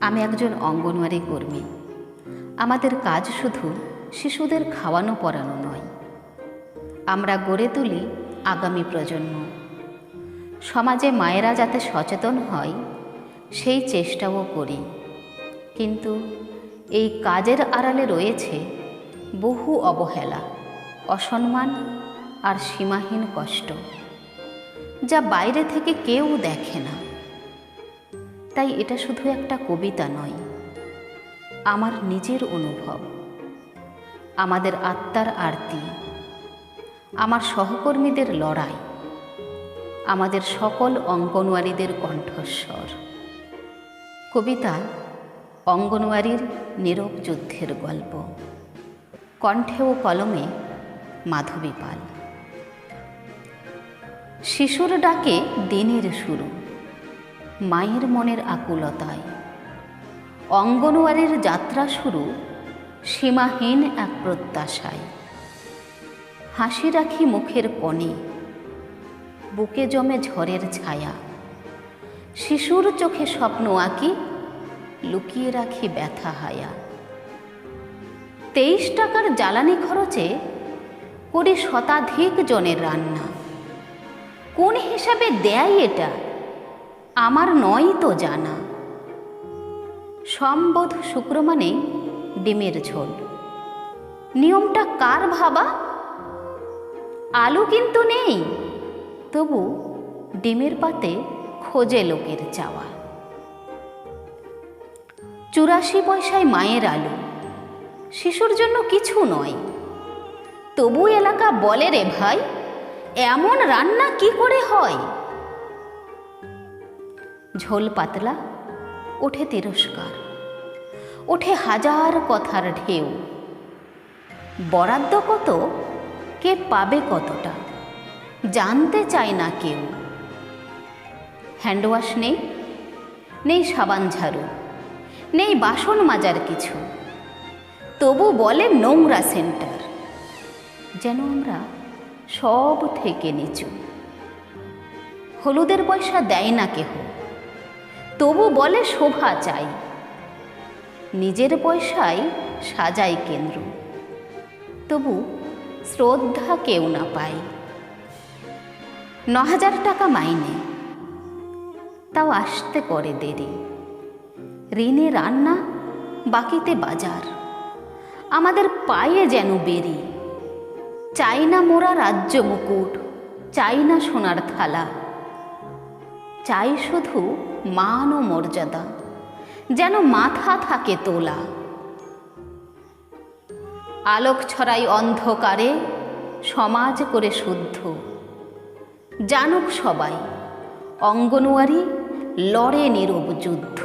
আমি একজন অঙ্গনওয়াড়ি কর্মী। আমাদের কাজ শুধু শিশুদের খাওয়ানো পড়ানো নয়। আমরা গড়ে তুলি আগামী প্রজন্ম। সমাজে মায়েরা যাতে সচেতন হয়, সেই চেষ্টাও করি। কিন্তু এই কাজের আড়ালে রয়েছে বহু অবহেলা, অসম্মান আর সীমাহীন কষ্ট, যা বাইরে থেকে কেউ দেখে না। তাই এটা শুধু একটা কবিতা নয়। আমার নিজের অনুভব। আমাদের আত্মার আরতি। আমার সহকর্মীদের লড়াই। আমাদের সকল অঙ্গনওয়াড়িদের কণ্ঠস্বর। কবিতা অঙ্গনওয়াড়ির নীরব যুদ্ধের গল্প। কণ্ঠে ও কলমে মাধবী পাল। শিশুর ডাকে দিনের শুরু। মায়ের মনের আকুলতায়। অঙ্গনওয়াড়ির যাত্রা শুরু সীমাহীন এক প্রত্যাশায়। হাসি রাখি মুখের কণে, বুকে জমে ঝড়ের ছায়া। শিশুর চোখে স্বপ্ন আঁকি, লুকিয়ে রাখি ব্যথা হায়া। তেইশ টাকার জ্বালানি খরচে করি শতাধিক জনের রান্না। কোন হিসাবে দেয় এটা? আমার নয় তো জানা। সম্বোধ শুক্র মানে ডিমের ঝোল। নিয়মটা কার ভাবা? আলু কিন্তু নেই। তবু ডিমের পাতে খোঁজে লোকের চাওয়া। চুরাশি পয়সায় মায়ের আলু। শিশুর জন্য কিছু নয়। তবু এলাকা বলে রে ভাই, এমন রান্না কি করে হয়? ঝোল পাতলা, ওঠে তিরস্কার, ওঠে হাজার কথার ঢেউ। বরাদ্দ কত, কে পাবে কতটা, জানতে চায় না কেউ। হ্যান্ডওয়াশ নেই নেই সাবান ঝাড়ু, নেই বাসন মাজার কিছু। তবু বলে নোংরা সেন্টার, যেন আমরা সব থেকে নিচু। হলুদের পয়সা দেয় না কেহ। তবু বলে শোভা চাই। নিজের পয়সায় সাজাই কেন্দ্র। তবু শ্রদ্ধা কেউ না পায়। ন হাজার টাকা মাইনে। তাও আসতে করে দেরি। ঋণে রান্না, বাকিতে বাজার। আমাদের পায়ে যেন বেরি। চাই না মোরা রাজ্য মুকুট, চাই না সোনার থালা। চাই শুধু মান ও মর্যাদা, যেন মাথা থাকে তোলা। আলোক ছড়াই অন্ধকারে, সমাজ করে শুদ্ধ। জানুক সবাই অঙ্গনওয়ারি লড়ে নিরূপ যুদ্ধ।